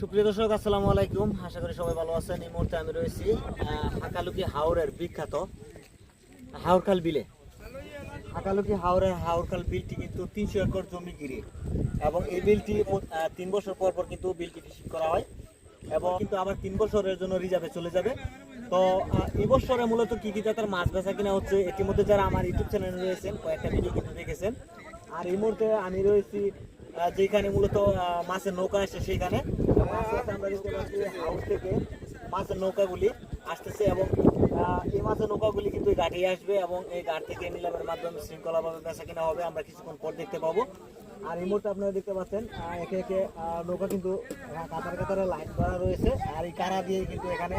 সুপ্রিয় দর্শক, আসসালামু আলাইকুম। আশা করি সবাই ভালো আছেন। এই মুহূর্তে আমি রয়েছি হাকালুকি হাওরের বিখ্যাত হাওরখাল বিলে। হাকালুকি হাওরের হাওরখাল বিলটি কিন্তু তিনশো একর জমি ঘিরে। এবং এই বিলটি তিন বছর পর পর কিন্তু বিলটি ফিশিং করা হয়। এবং কিন্তু আবার তিন বছরের জন্য রিজার্ভে চলে যাবে। তো এবছরে মূলত কি কি জাতের মাছ বেচা কিনা হচ্ছে, ইতিমধ্যে যারা আমার ইউটিউব চ্যানেলে রয়েছেন, কয়েকটা ভিডিও কিন্তু দেখেছেন। আর এই মুহূর্তে আমি রয়েছি যেখানে মূলত মাছের নৌকা আসছে সেইখানে আমরা দেখতে পাচ্ছি হাউস থেকে মাছের নৌকাগুলি আসতেছে এবং এই মাছের নৌকাগুলি কিন্তু ঘাটে আসবে এবং এই ঘাট থেকে নিলামের মাধ্যমে শৃঙ্খলাভাবে বেচা কিনা হবে, আমরা কিছুক্ষণ পর দেখতে পাবো। আর এই মুহূর্তে আপনারা দেখতে পাচ্ছেন একে একে নৌকা কিন্তু কাতার কাতারে লাইন করা রয়েছে। আর এই কারা দিয়ে কিন্তু এখানে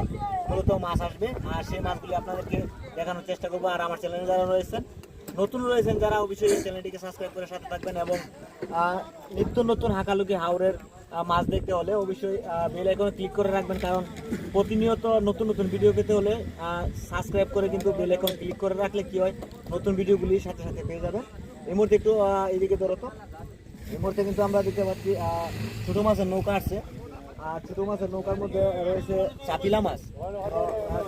মূলত মাছ আসবে। আর সেই মাছগুলি আপনাদেরকে দেখানোর চেষ্টা করব। আর আমার চ্যানেলে যারা রয়েছেন নতুন রয়েছেন যারা অবশ্যই চ্যানেলটিকে সাবস্ক্রাইব করে সাথে থাকবেন এবং নিত্য নতুন হাঁকালুকি হাওরের আহ, মাছ দেখতে হলে অবশ্যই বেল আইকনে ক্লিক করে রাখবেন কারণ প্রতিনিয়ত নতুন নতুন ভিডিও পেতে হলে সাবস্ক্রাইব করে কিন্তু বেল আইকন ক্লিক করে রাখলে কি হয় নতুন ভিডিওগুলি সাথে সাথে পেয়ে যাবেন। এই মুহূর্তে একটু এদিকে ধরো এই মুহূর্তে কিন্তু আমরা দেখতে পাচ্ছি ছোট মাছের নৌকা আসছে। আর ছোট মাছের নৌকার মধ্যে রয়েছে চাপিলা মাছ।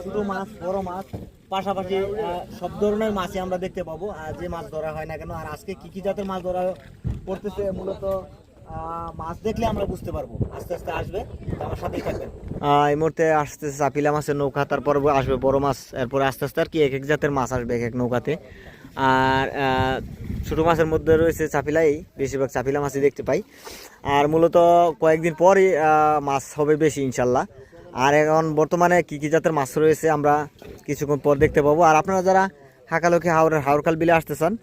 ছোটো মাছ বড় মাছ। পাশাপাশি সব ধরনের মাছই আমরা দেখতে পাবো যে মাছ ধরা হয় না কেন, আর আজকে কি কি জাতের মাছ ধরা পড়তেছে মূলত মাছ দেখলে আমরা বুঝতে পারব। আস্তে আস্তে আসবে, আমার সাথেই থাকবেন। এই মুহূর্তে আসতেছে চাপিলা মাছের নৌকা, তারপর আসবে বড় মাছ, এরপরে আস্তে আস্তে আর কি এক এক জাতের মাছ আসবে এক এক নৌকাতে। আর ছোট মাছের মধ্যে রয়েছে চাপিলাই, বেশিরভাগ চাপিলা মাছই দেখতে পাই। আর মূলত কয়েকদিন পরই মাছ হবে বেশি, ইনশাল্লাহ। আর এখন বর্তমানে কি কি জাতের মাছ রয়েছে আমরা কিছুক্ষণ পর দেখতে পাবো। আর আপনারা যারা হাকালুকি হাওড়ের হাওড়খাল বিলে আসতে চান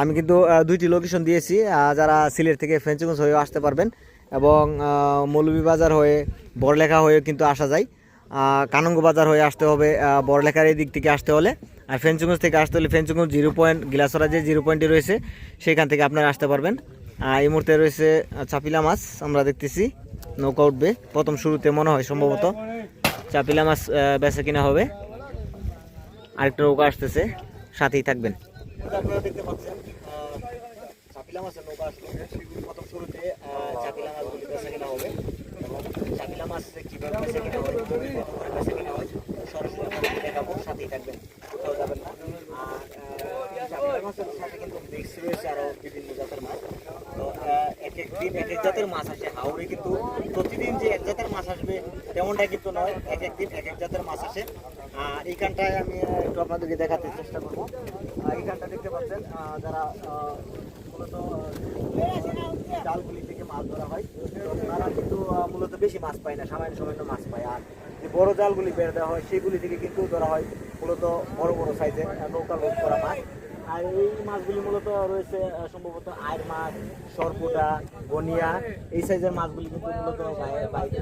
আমি কিন্তু দুইটি লোকেশন দিয়েছি যারা সিলেট থেকে ফেঞ্চুগঞ্জ হয়েও আসতে পারবেন এবং মৌলভীবাজার হয়ে, বড়লেখা হয়ে কিন্তু আসা যায়। কানঙ্গ বাজার হয়ে আসতে হবে বড়লেখার এই দিক থেকে আসতে হলে। আর ফেঞ্চুগঞ্জ থেকে আসতে হলে ফেঞ্চুগঞ্জ জিরো পয়েন্ট, গিলাসরা যে জিরো পয়েন্টে রয়েছে, সেখান থেকে আপনারা আসতে পারবেন। এই মুহূর্তে রয়েছে চাপিলা মাছ, আমরা দেখতেছি। নৌকা উঠবে। প্রথম শুরুতে মনে হয় সম্ভবত চাপিলা মাছ বেচা কিনা হবে। আরেকটা নৌকা আসতেছে, সাথেই থাকবেন। আপনারা দেখতে পাচ্ছেন চাপিলা মাছের নৌকা আসতেছে। প্রথম শুরুতে চাপিলা মাছগুলি বেচা কিনা হবে এবং চাপিলা মাছ কীভাবে বেচা কিনা হয় কত করে বেচা কিনা হয় সরাসরি আপনাদেরকে দেখাবো সাথেই থাকবেন কোথাও যাবেন না আর আহ, এই চাপিলা মাছের সাথে কিন্তু মিক্স রয়েছে আরও বিভিন্ন জাতের মাছ তো আহ, এক এক দিন এক এক জাতের মাছ আসে হাওড়ে কিন্তু প্রতিদিন যে এক জাতের মাছ আসবে তেমনটা কিন্তু নয় এক এক দিন এক এক জাতের মাছ আসে আর এইখানটায় আমি আহ, একটু আপনাদেরকে দেখাতে চেষ্টা করব। এখানটা দেখতে পাচ্ছেন যারা মূলত জালগুলি থেকে মাছ ধরা হয়, তারা কিন্তু মূলত বেশি মাছ পায় না, সামান্য সামান্য মাছ পায়। আর যে বড় জালগুলি বেড়ে দেওয়া হয়, সেগুলি থেকে কিন্তু ধরা হয় মূলত বড় বড় সাইজের নৌকা লোড করা মাছ। আর এই মাছগুলি মূলত রয়েছে সম্ভবত আয়ের মাছ, সরপুটা গনিয়া এই সাইজের মাছগুলি কিন্তু মূলত বাইরে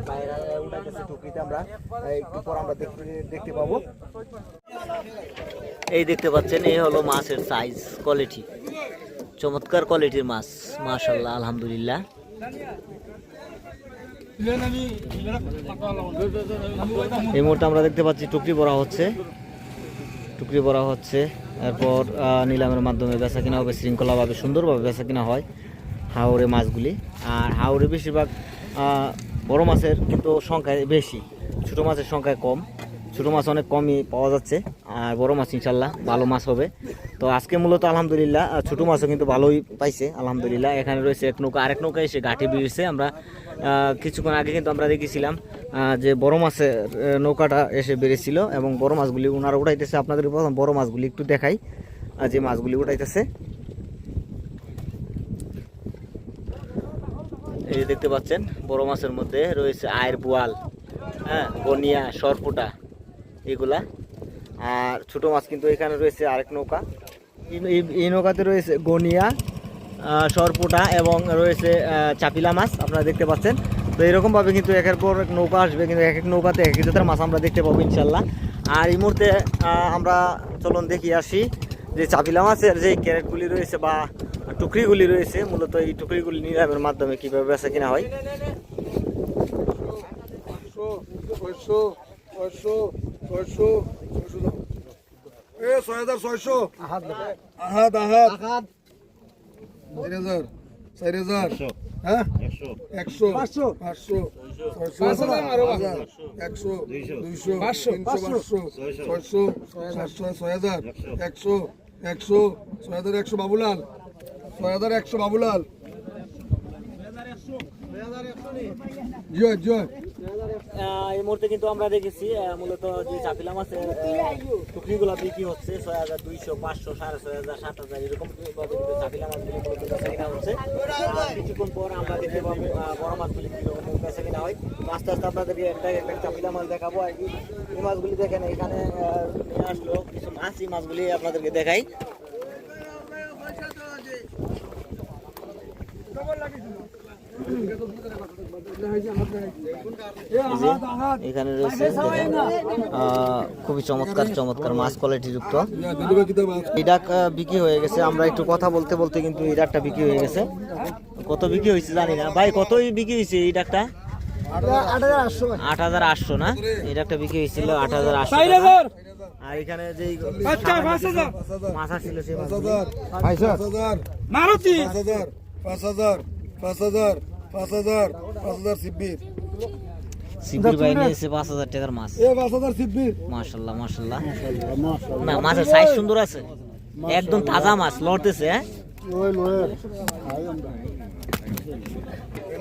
আমরা। একটু পর আমরা দেখতে পাবো। এই দেখতে পাচ্ছেন, এই হলো মাছের সাইজ কোয়ালিটি চমৎকার কোয়ালিটির মাছ মাশাল্লাহ আলহামদুলিল্লাহ। এই মুহূর্তে আমরা দেখতে পাচ্ছি টুকরি ভরা হচ্ছে। টুকরি ভরা হচ্ছে। এরপর নিলামের মাধ্যমে বেচা কিনা হবে, শৃঙ্খলাভাবে, সুন্দরভাবে বেচা কিনা হয় হাওড়ে মাছগুলি। আর হাওড়ে বেশিরভাগ বড় মাছের কিন্তু সংখ্যা বেশি, ছোটো মাছের সংখ্যা কম। ছোটো মাছ অনেক কমই পাওয়া যাচ্ছে, আর বড় মাছ ইনশাল্লাহ ভালো মাছ হবে। তো আজকে মূলত আলহামদুলিল্লাহ ছোটো মাছও কিন্তু ভালোই পাইছে, আলহামদুলিল্লাহ। এখানে রয়েছে এক নৌকা, আরেক নৌকা এসে ঘাটে বেরিয়েছে আমরা কিছুক্ষণ আগে কিন্তু আমরা দেখেছিলাম যে বড় মাছের নৌকাটা এসে বেরিয়েছিল এবং বড় মাছগুলি ওনারা উঠাইতেছে আপনাদের প্রথম বড় মাছগুলি একটু দেখাই। যে মাছগুলি উঠাইতেছে এই দেখতে পাচ্ছেন, বড় মাছের মধ্যে রয়েছে আয়ের বোয়াল হ্যাঁ বনিয়া, সরপুটা এগুলা। আর ছোট মাছ কিন্তু এখানে রয়েছে আরেক নৌকা। এই- নৌকাতে রয়েছে গনিয়া সরপুটা এবং রয়েছে চাপিলা মাছ, আপনারা দেখতে পাচ্ছেন। তো এরকমভাবে কিন্তু একের পর এক নৌকা আসবে কিন্তু এক এক নৌকাতে এক এক জাতের মাছ আমরা দেখতে পাবো ইনশাল্লাহ। আর এই মুহূর্তে আমরা চলুন দেখি আসি যে চাপিলা মাছের যে ক্যারেটগুলি রয়েছে বা টুকরিগুলি রয়েছে মূলত এই টুকরিগুলি নিলামের মাধ্যমে কীভাবে বেচা কিনা হয়। ছয় হাজার ছয়শো। আহাত আহাত হাজার। চার হাজার। হ্যাঁ? একশো। পাঁচশো। পাঁচশো। ছয়শো। হাজার একশো। দুইশো। পাঁচশো। পাঁচশো। ছয়শো। সাতশো। ছয় হাজার একশো। একশো। ছয় হাজার একশো বাবুলাল। ছয় হাজার একশো বাবুলাল জয় জয় এই মুহূর্তে কিন্তু আমরা দেখেছি মূলত যে চাপিলা মাছের টুকরিগুলো বিক্রি হচ্ছে ছয় হাজার দুইশো, পাঁচশো, সাড়ে ছয় হাজার, সাত হাজার, এরকম চাপিলা হচ্ছে। কিছুক্ষণ পর আমরা দেখতে পাবো বড় মাছগুলি কিনা হয়। আস্তে আস্তে আপনাদেরকে একটা একটা চাপিলা মাছ দেখাবো। আর কি এই মাছগুলি দেখেন, এখানে আসলো কিছু মাছ। এই মাছগুলি আপনাদেরকে দেখাই। এখানে রয়েছে খুবই চমৎকার চমৎকার মাছ কোয়ালিটি যুক্ত। দিলুকা কিতা মাছ ইডাক বিক্রি হয়ে গেছে। আমরা একটু কথা বলতে বলতে কিন্তু ইডাকটা বিক্রি হয়ে গেছে। কত বিক্রি হয়েছে জানি না। ভাই কতই বিক্রি হয়েছে এই ডাকটা আট হাজার আটশো না? এই ডাকটা বিক্রি হয়েছিল আট হাজার আটশো আর এখানে যে মাছ ছিল সেই। হাজার। মারুতি! পাঁচ হাজার পাঁচ হাজার পাঁচ হাজার। পাঁচ হাজার পাঁচ হাজার সিব্বির শিবির ভাই নিয়েছে পাঁচ হাজার টাকার মাছ। এ পাঁচ হাজার সিব্বির মাশাল্লাহ মাশাল্লাহ। না মাছের সাইজ সুন্দর আছে। একদম তাজা মাছ লড়তেছে হ্যাঁ?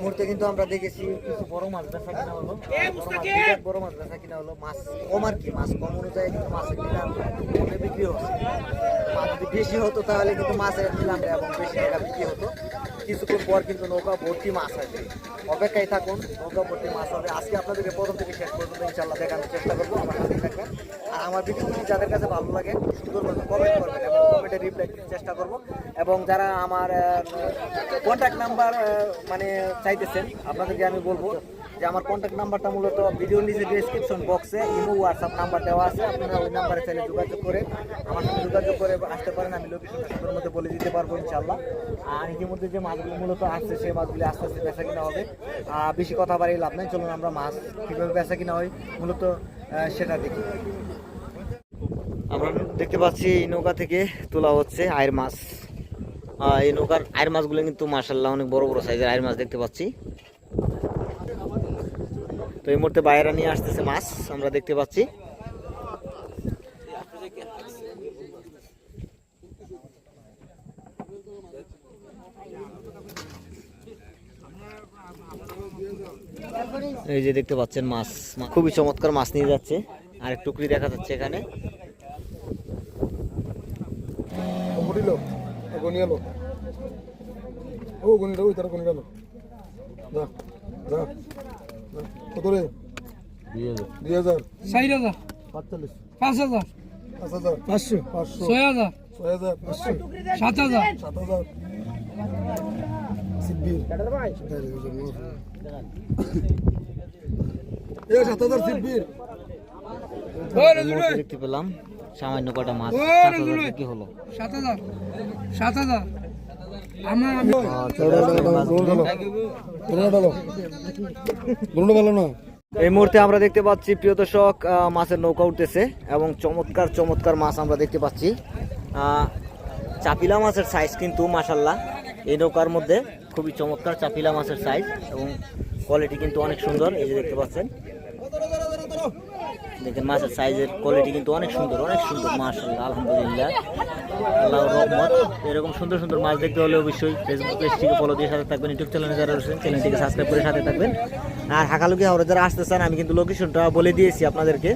মুহূর্তে কিন্তু আমরা দেখেছি কিছু বড় মাছ বেচা কিনা হলো। বড় মাছ বেচা কিনা হলো। মাছ কম আর কি মাছ কম অনুযায়ী কিন্তু মাছের কমে বিক্রি হচ্ছে। মাছ যদি বেশি হতো তাহলে কিন্তু মাছের নিলাম এবং বেশি টাকা বিক্রি হতো। কিছুক্ষণ পর কিন্তু নৌকা ভর্তি মাছ আসবে। অপেক্ষায় থাকুন নৌকা ভর্তি মাছ হবে। আজকে আপনাদেরকে প্রথম থেকে শেষ পর্যন্ত ইনশাল্লাহ দেখানোর চেষ্টা করব। আমার সাথে থাকবেন। আর আমার ভিডিওগুলি যাদের কাছে ভালো লাগে সুন্দর সুন্দরভাবে কমেন্ট করবেন এবং কমেন্টে রিপ্লাই চেষ্টা করব। এবং যারা আমার কন্ট্যাক্ট নাম্বার মানে চাইতেছেন, আপনাদেরকে আমি বলব যে আমার কন্ট্যাক্ট নাম্বারটা মূলত ভিডিও নিচে ডিসক্রিপশন বক্সে ইমো হোয়াটসঅ্যাপ নাম্বার দেওয়া আছে, আপনারা ওই নাম্বারে চাইলে যোগাযোগ করে আমার সাথে যোগাযোগ করে আসতে পারেন, আমি লোকেশনটা সুন্দর মধ্যে বলে দিতে পারব ইনশাল্লাহ আর ইতিমধ্যে যে মাছগুলো মূলত আসছে, সেই মাছগুলি আস্তে আস্তে বেচা কিনা হবে। আর বেশি কথা বাড়ি লাভ নাই, চলুন আমরা মাছ কীভাবে বেচা কিনা হয়, মূলত সেটা দেখি। আমরা দেখতে পাচ্ছি নৌকা থেকে তোলা হচ্ছে আয়ের মাছ। এই নৌকার আয়ের মাছগুলো কিন্তু মাসাল্লাহ অনেক বড় বড় সাইজের আয়ের মাছ দেখতে পাচ্ছি। তো এই মুহূর্তে বাইরা নিয়ে আসতেছে মাছ, আমরা দেখতে পাচ্ছি। এই যে দেখতে পাচ্ছেন মাছ খুবই চমৎকার মাছ নিয়ে যাচ্ছে। আর টুকরি দেখা যাচ্ছে এখানে। গনি গেল ও গনি ওই তারা গনি গেল যা যা। কত রে? দুই হাজার। চার হাজার। পাঁচচল্লিশ। পাঁচ হাজার। পাঁচ হাজার। পাঁচশো। পাঁচশো। ছয় হাজার। ছয় হাজার পাঁচশো। সাত হাজার। সাত হাজার। এ সাত হাজার দেখতে পেলাম। সামান্য কটা মাছ। কি হলো। সাত হাজার। সাত এই মুহূর্তে আমরা দেখতে পাচ্ছি প্রিয় দর্শক আহ, মাছের নৌকা উঠতেছে এবং চমৎকার চমৎকার মাছ আমরা দেখতে পাচ্ছি। আহ, চাপিলা মাছের সাইজ কিন্তু মাসাল্লাহ এই নৌকার মধ্যে খুবই চমৎকার চাপিলা মাছের সাইজ এবং কোয়ালিটি কিন্তু অনেক সুন্দর এই যে দেখতে পাচ্ছেন। দেখেন মাছের সাইজের কোয়ালিটি কিন্তু অনেক সুন্দর অনেক সুন্দর মাশাল্লাহ আলহামদুলিল্লাহ। আল্লাহ রহমত। এরকম সুন্দর সুন্দর মাছ দেখতে হলে অবশ্যই ফেসবুক পেজটিকে ফলো দিয়ে সাথে থাকবেন ইউটিউব চ্যানেলে যারা রয়েছেন চ্যানেলটিকে সাবস্ক্রাইব করে সাথে থাকবেন। আর হাকালুকি হাওড়ে যারা আসতে চান, আমি কিন্তু লোকেশনটা বলে দিয়েছি আপনাদেরকে।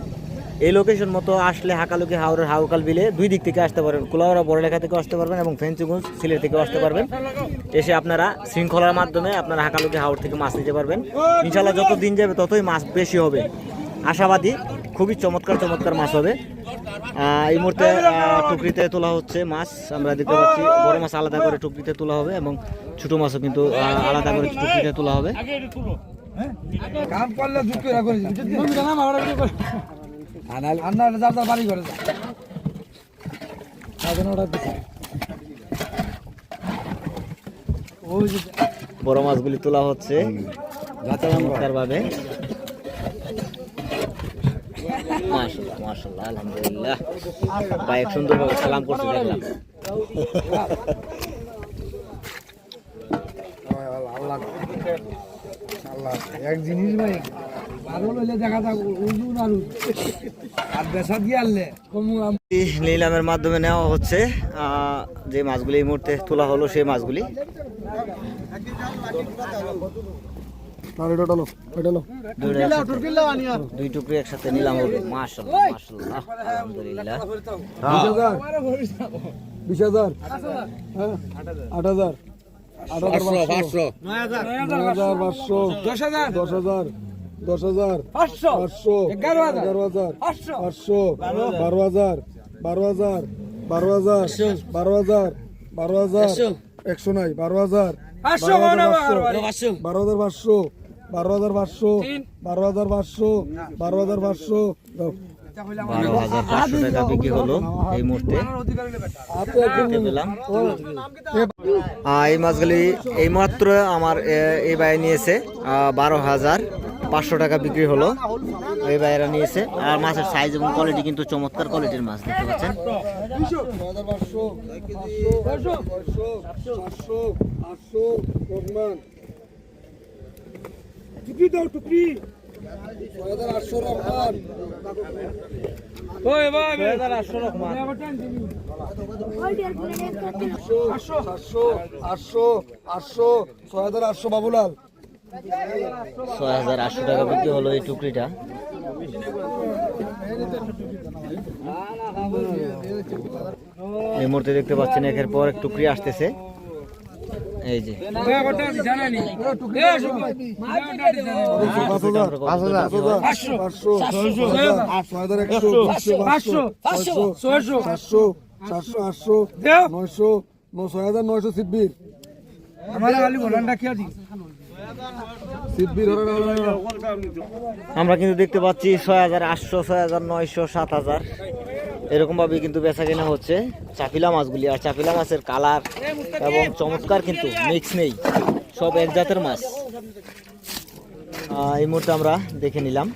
এই লোকেশন মতো আসলে হাকালুকি হাওড়ের হাউকাল বিলে দুই দিক থেকে আসতে পারবেন কুলাওড়া বড়লেখা থেকে আসতে পারবেন এবং ফেঞ্চুগঞ্জ, সিলেট থেকে আসতে পারবেন। এসে আপনারা শৃঙ্খলার মাধ্যমে আপনারা হাকালুকি হাওড় থেকে মাছ নিতে পারবেন। ইনশাল্লাহ যত দিন যাবে ততই মাছ বেশি হবে। আশাবাদী খুবই চমৎকার চমৎকার মাছ হবে। এই মুহূর্তে টুকরিতে তোলা হচ্ছে মাছ। আমরা দেখতে পাচ্ছি, বড় মাছ আলাদা করে টুকরিতে তোলা হবে এবং ছোট মাছও কিন্তু আলাদা করে টুকরিতে তোলা হবে। বাড়ি মাছগুলি তোলা হচ্ছে। ভাবে মাশাল্লাহ আলহামদুলিল্লাহ। ভাই এক সুন্দরভাবে সালাম করতে দেখলাম। এক জিনিস ভাই নিলামের মাধ্যমে নেওয়া হচ্ছে যে মাছগুলি এই মুহূর্তে তোলা হলো সেই মাছগুলি। আর এটা ডালো এটা একসাথে- দুই টুকরি একসাথে নিলাম হবে মাশাল্লাহ মাশাল্লাহ আলহামদুলিল্লাহ। বিশ হাজার। বিশ হাজার। হ্যাঁ আট হাজার। আট হাজার পাঁচশো নয় হাজার পাঁচশো। দশ হাজার। দশ হাজার। দশ হাজার। পাঁচশো। পাঁচশো। এগারো হাজার। এগারো হাজার। পাঁচশো। পাঁচশো। বারো হাজার। বারো হাজার। বারো হাজার। বারো হাজার। বারো হাজার। একশো। নাই বারো হাজার পাঁচশো। বারো হাজার। বারো হাজার পাঁচশো। বারো হাজার পাঁচশো বারো হাজার পাঁচশো বারো হাজার পাঁচশো বারো হাজার পাঁচশো টাকা বিক্রি হলো এই মুহূর্তে। পেলাম। এই মাছগুলি এই মাত্র আমার এই ভাই নিয়েছে বারো হাজার পাঁচশো টাকা বিক্রি হলো। এই ভাইয়েরা নিয়েছে। আর মাছের সাইজ এবং কোয়ালিটি কিন্তু চমৎকার কোয়ালিটির মাছ দেখতে পাচ্ছেন। পাঁচশো ছয় হাজার আটশো বাবুলাল। ছয় হাজার আটশো টাকা বিক্রি হলো এই টুকরিটা। এই মুহূর্তে দেখতে পাচ্ছেন একের পর এক টুকরি আসতেছে। আটশো নয়শো ছয় হাজার নয়শো আমরা কিন্তু দেখতে পাচ্ছি ছয় হাজার আটশো, ছয় হাজার নয়শো, সাত হাজার। এরকম ভাবে কিন্তু বেচা কেনা হচ্ছে চাপিলা মাছগুলি। আর চাপিলা মাছের কালার এবং চমৎকার কিন্তু মিক্স নেই। সব এক জাতের মাছ। এই মুহূর্তে আমরা দেখে নিলাম।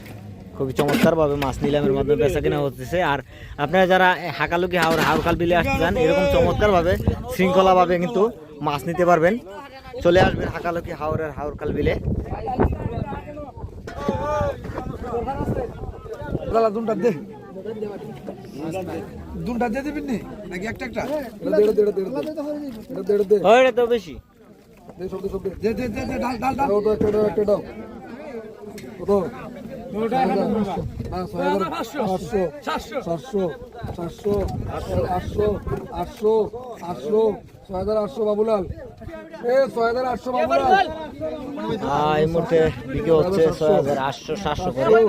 খুবই চমৎকার ভাবে মাছ নিলামের মাধ্যমে বেচা কেনা হচ্ছে। আর আপনারা যারা হাকালুকি হাওড় হাওড়কাল বিলে আসতে চান, এরকম চমৎকার ভাবে শৃঙ্খলা ভাবে কিন্তু মাছ নিতে পারবেন। চলে আসবেন হাকালুকি হাওড়ের হাওড়কাল বিলে। দাদা দে। দুটা দিয়ে দিবি নি? নাকি একটা একটা? দেড় দেড় দেড় দেড় দেড় দেড়। হয় এটা তো বেশি। দে সব দে সব দে। দে দে দে ডাল ডাল একটা একটা কত? না বাবুলাল। এ ছয় আটশো বাবুলাল। আহ, এই মুহূর্তে বিক্রি হচ্ছে ছয় হাজার আটশো সাতশো করে।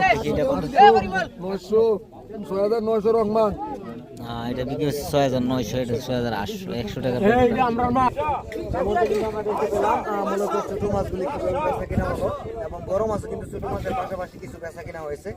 নয়শো ছয় হাজার নয়শো রহমান আহ, এটা বিক্রি হচ্ছে ছয় হাজার নয়শো এটা ছয় হাজার আটশো একশো টাকা। মূলত ছোট মাছগুলি কীভাবে বেচা কেনা হলো এবং বড় মাছও কিন্তু ছোট মাছের পাশাপাশি কিছু বেচা কেনা হয়েছে